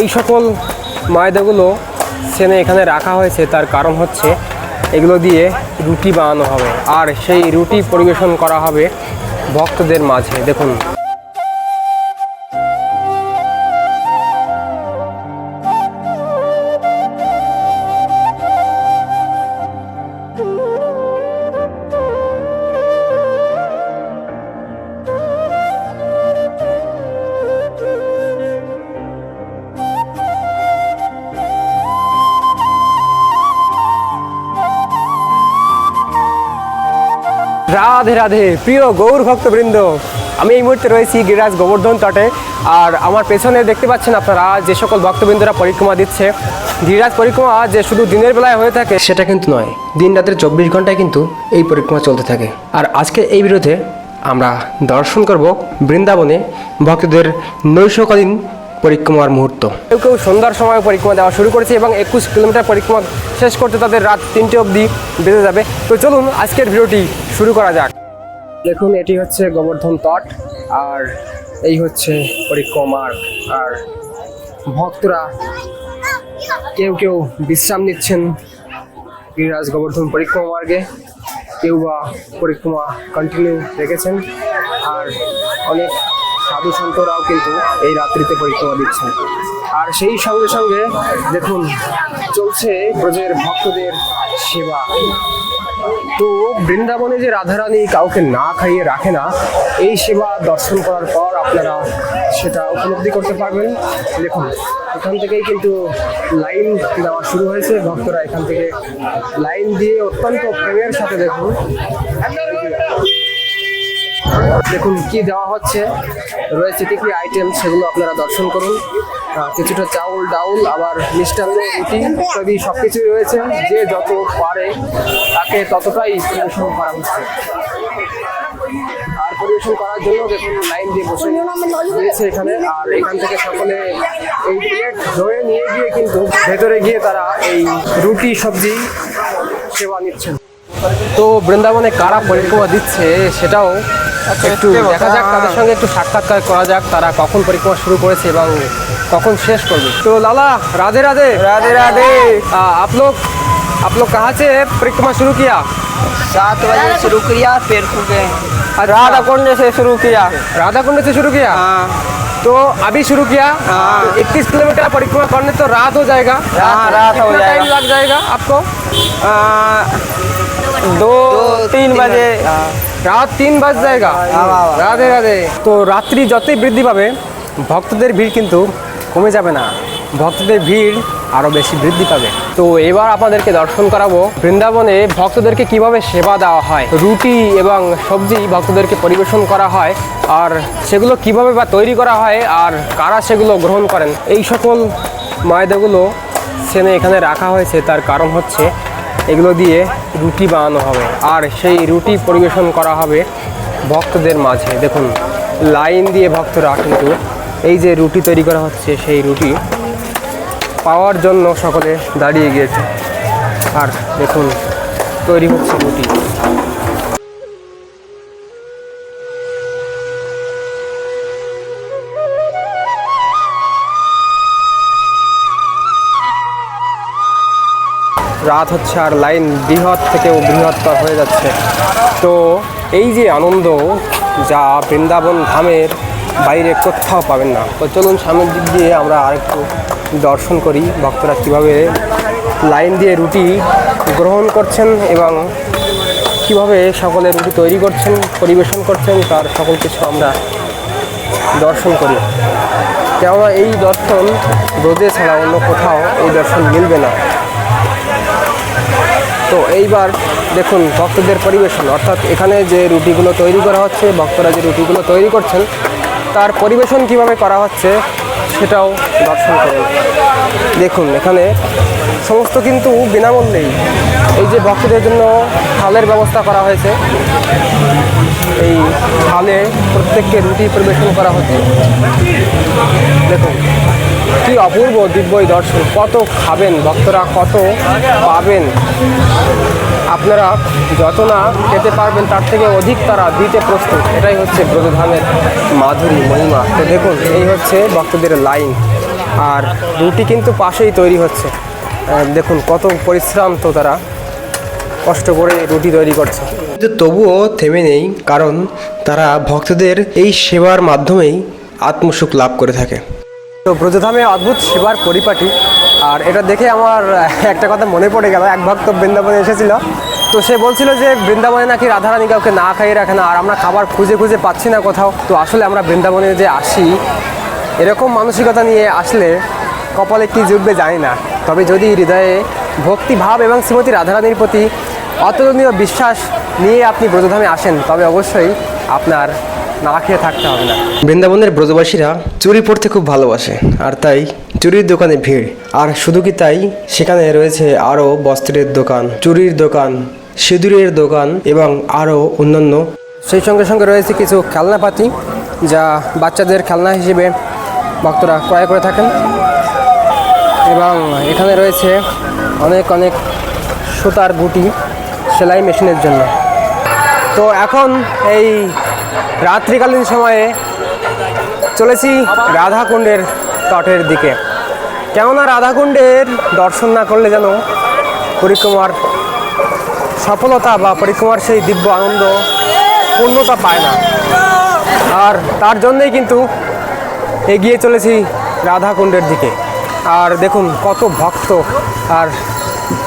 এই সকল ময়দাগুলো সেনে এখানে রাখা হয়েছে। তার কারণ হচ্ছে এগুলো দিয়ে রুটি বানানো হবে। আর সেই রুটি পরিবেশন করা হবে ভক্তদের মাঝে। দেখুন। রাধে রাধে, প্রিয় গৌর ভক্তবৃন্দ। আমি এই মুহূর্তে রয়েছি গিরিরাজ গোবর্ধন তটে। আর আমার পেছনে দেখতে পাচ্ছেন আপনারা যে সকল ভক্তবৃন্দরা পরিক্রমা দিচ্ছে। গিরিরাজ পরিক্রমা যে শুধু দিনের বেলায় হয়ে থাকে, সেটা কিন্তু নয়। দিন রাতের চব্বিশ ঘন্টায় কিন্তু এই পরিক্রমা চলতে থাকে। আর আজকে এই বিরোধে আমরা দর্শন করব বৃন্দাবনে ভক্তদের নৈশকালীন পরিক্রমার মুহূর্ত। কেউ কেউ সন্ধ্যার সময় পরিক্রমা দেওয়া শুরু করেছে এবং একুশ কিলোমিটার পরিক্রমা শেষ করতে তাদের রাত তিনটে অবধি বেঁধে যাবে। তো চলুন, আজকের ভিডিওটি শুরু করা যাক। দেখুন, এটি হচ্ছে গোবর্ধন তট আর এই হচ্ছে পরিক্রমার আর ভক্তরা কেউ কেউ বিশ্রাম নিচ্ছেন গিরিরাজ গোবর্ধন পরিক্রমা মার্গে। কেউ বা পরিক্রমা কন্টিনিউ রেখেছেন। আর অনেক সাধু সন্তরাও কিন্তু এই রাত্রিতে পরিক্রমা দিচ্ছেন। আর সেই সঙ্গে সঙ্গে দেখুন, চলছে ব্রজের ভক্তদের সেবা। তো বৃন্দাবনে যে রাধারানী কাউকে না খাইয়ে রাখে না, এই সেবা দর্শন করার পর আপনারা সেটা উপলব্ধি করতে পারবেন। দেখুন, এখান থেকেই কিন্তু লাইন দেওয়া শুরু হয়েছে। ভক্তরা এখান থেকে লাইন দিয়ে অত্যন্ত প্রেমের সাথে দেখুন। দেখুন কি দেওয়া হচ্ছে। রয়েছে কি কি আইটেম সেগুলো আপনারা দর্শন করুন। কিছুটা চাউল, ডাউল, আবার মিষ্টান্ন, রুটি, ইত্যাদি সব কিছুই রয়েছে। যে যত পারে তাকে ততটাই পরিবেশন করা হচ্ছে। আর পরিবেশন করার জন্য দেখুন লাইন দিয়ে বসে দিয়েছে এখানে। আর এখান থেকে সকলে এই প্লেট ধরে নিয়ে গিয়ে কিন্তু ভেতরে গিয়ে তারা এই রুটি, সবজি সেবা নিচ্ছেন। তো বৃন্দাবনে কারা পরিক্রমা দিচ্ছে সেটাও একটু দেখা যাক তাদের সঙ্গে একটু সাক্ষাৎকার করা যাক তারা কখন পরিক্রমা শুরু করেছে এবং কখন শেষ করবে তো লালা राधे राधे राधे राधे आ, आप लोग आप लोग कहाँ से परिक्रमा शुरू किया सात बजे शुरू किया फिर रुके राधा कुंड से शुरू किया राधा कुंड से शुरू किया हाँ तो अभी शुरू किया हाँ। इक्कीस किलोमीटर परिक्रमा करने तो रात हो जाएगा हाँ, रात हो कितना जाएगा। टाइम लग जाएगा आपको आ, दो तीन बजे রাত তিন বাজ জায়গা বাবা। রাধে রাধে তো রাত্রি যতই বৃদ্ধি পাবে ভক্তদের ভিড় কিন্তু কমে যাবে না ভক্তদের ভিড় আরও বেশি বৃদ্ধি পাবে তো এবার আপনাদেরকে দর্শন করাবো বৃন্দাবনে ভক্তদেরকে কিভাবে সেবা দেওয়া হয় রুটি এবং সবজি ভক্তদেরকে পরিবেশন করা হয় আর সেগুলো কিভাবে বা তৈরি করা হয় আর কারা সেগুলো গ্রহণ করেন এই সকল ময়দাগুলো সেনে এখানে রাখা হয়েছে তার কারণ হচ্ছে এগুলো দিয়ে রুটি বানানো হবে। আর সেই রুটি পরিবেশন করা হবে ভক্তদের মাঝে। দেখুন, লাইন দিয়ে ভক্তরা কিন্তু এই যে রুটি তৈরি করা হচ্ছে, সেই রুটি পাওয়ার জন্য সকলে দাঁড়িয়ে গিয়েছে। আর দেখুন, তৈরি হচ্ছে রুটি। রাত হচ্ছে আর লাইন বৃহৎ থেকেও বৃহত্তর হয়ে যাচ্ছে। তো এই যে আনন্দ যা বৃন্দাবন ধামের বাইরে কোথাও পাবেন না। তো চলুন সামনের দিক দিয়ে আমরা আরেকটু দর্শন করি, ভক্তরা কীভাবে লাইন দিয়ে রুটি গ্রহণ করছেন এবং কীভাবে সকলে রুটি তৈরি করছেন, পরিবেশন করছেন, তার সকল কিছু আমরা দর্শন করি। কেননা এই দর্শন রোদে ছাড়া অন্য কোথাও এই দর্শন মিলবে না। তো এইবার দেখুন ভক্তদের পরিবেশন, অর্থাৎ এখানে যে রুটিগুলো তৈরি করা হচ্ছে, ভক্তরা যে রুটিগুলো তৈরি করছেন, তার পরিবেশন কীভাবে করা হচ্ছে সেটাও দর্শন করুন। দেখুন, এখানে সমস্ত কিন্তু বিনামূল্যেই এই যে ভক্তদের জন্য থালের ব্যবস্থা করা হয়েছে। এই থালে প্রত্যেককে রুটি পরিবেশন করা হচ্ছে। দেখুন কি অপূর্ব দিব্যই দর্শন। কত খাবেন ভক্তরা, কত পাবেন। আপনারা যত না খেতে পারবেন, তার থেকে অধিক তারা দিতে প্রস্তুত। এটাই হচ্ছে ব্রজধামের মাধুরী মহিমা। তো দেখুন, এই হচ্ছে ভক্তদের লাইন। আর রুটি কিন্তু পাশেই তৈরি হচ্ছে। দেখুন, কত পরিশ্রান্ত তারা কষ্ট করে রুটি তৈরি করছে। কিন্তু তবুও থেমে নেই, কারণ তারা ভক্তদের এই সেবার মাধ্যমেই আত্মসুখ লাভ করে থাকে। তো ব্রজধামে অদ্ভুত সেবার পরিপাটি। আর এটা দেখে আমার, একটা কথা মনে পড়ে গেল, এক ভক্ত বৃন্দাবনে এসেছিল। তো সে বলছিল যে, বৃন্দাবনে নাকি রাধারানী কাউকে না খাইয়ে রাখে না, আর আমরা খাবার খুঁজে খুঁজে পাচ্ছি না কোথাও। তো আসলে আমরা বৃন্দাবনে যে আসি, এরকম মানসিকতা নিয়ে আসলে কপালে কি জুটবে জানি না। তবে যদি হৃদয়ে ভক্তিভাব এবং শ্রীমতী রাধারানীর প্রতি অতুলনীয় বিশ্বাস নিয়ে আপনি ব্রজধামে আসেন, তবে অবশ্যই আপনার না খেয়ে থাকতে হবে না। বৃন্দাবনের ব্রজবাসীরা চুরি পড়তে খুব ভালোবাসে আর তাই চুরির দোকানে ভিড়। আর শুধু কি তাই? সেখানে রয়েছে আরও বস্ত্রের দোকান চুরির দোকান সিঁদুরের দোকান এবং আরও অন্যান্য। সেই সঙ্গে সঙ্গে রয়েছে কিছু খেলনাপাতি যা বাচ্চাদের খেলনা হিসেবে ভক্তরা ক্রয় করে থাকেন। এবং এখানে রয়েছে অনেক অনেক সুতার গুটি সেলাই মেশিনের জন্য। তো এখন এই রাত্রিকালীন সময়ে চলেছি রাধাকুণ্ডের তটের দিকে। কেননা রাধাকুণ্ডের দর্শন না করলে যেন পরিক্রমার সফলতা বা পরিক্রমার সেই দিব্য আনন্দ পূর্ণতা পায় না। আর তার জন্যই কিন্তু এগিয়ে চলেছি রাধাকুণ্ডের দিকে। আর দেখুন কত ভক্ত, আর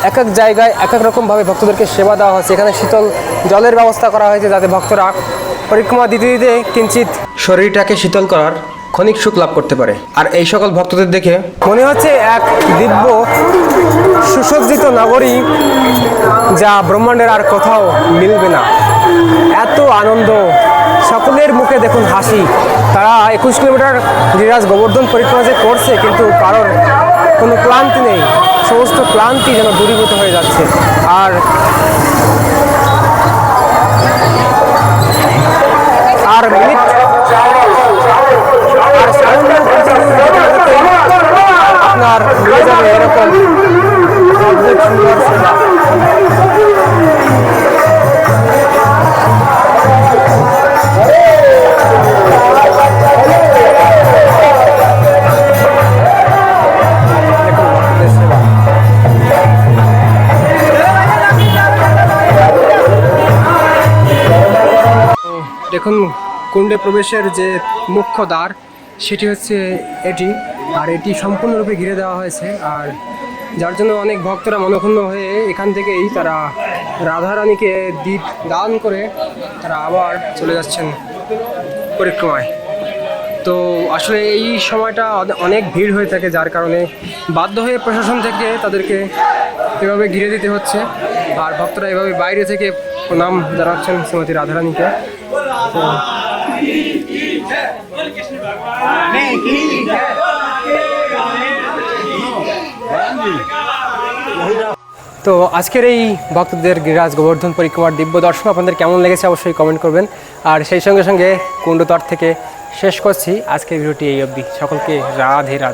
এক এক জায়গায় এক এক রকমভাবে ভক্তদেরকে সেবা দেওয়া হচ্ছে। এখানে শীতল জলের ব্যবস্থা করা হয়েছে যাতে ভক্তরা পরিক্রমা দিতে দিতে কিঞ্চিত শরীরটাকে শীতল করার ক্ষণিক সুখ লাভ করতে পারে। আর এই সকল ভক্তদের দেখে মনে হচ্ছে এক দিব্য সুসজ্জিত নগরী যা ব্রহ্মাণ্ডের আর কোথাও মিলবে না। এত আনন্দ। সকলের মুখে দেখুন হাসি। তারা একুশ কিলোমিটার গিরিরাজ গোবর্ধন পরিক্রমা যে করছে কিন্তু কারোর কোনো ক্লান্তি নেই। সমস্ত ক্লান্তি যেন দূরীভূত হয়ে যাচ্ছে। আর আর মিনিট। আর আপনার মিলে যাবে এরকম দেখুন কুণ্ডে প্রবেশের যে মুখ্য দ্বার, সেটি হচ্ছে এটি। আর এটি সম্পূর্ণরূপে ঘিরে দেওয়া হয়েছে। আর যার জন্য অনেক ভক্তরা মনক্ষুণ্ণ হয়ে এখান থেকেই তারা রাধারানীকে দ্বীপ দান করে তারা আবার চলে যাচ্ছেন পরিক্রমায়। তো আসলে এই সময়টা অনেক ভিড় হয়ে থাকে যার কারণে বাধ্য হয়ে প্রশাসন থেকে তাদেরকে এভাবে ঘিরে দিতে হচ্ছে। আর ভক্তরা এভাবে বাইরে থেকে প্রণাম জানাচ্ছেন শ্রীমতী রাধারানীকে। তো তো আজকের এই ভক্তদের গিরাজ গোবর্ধন পরিক্রমার দিব্য দর্শন আপনাদের কেমন লেগেছে অবশ্যই কমেন্ট করবেন। আর সেই সঙ্গে সঙ্গে কুণ্ডতর থেকে শেষ করছি। আজকের ভিডিওটি এই অবধি। সকলকে রাধে রাধে।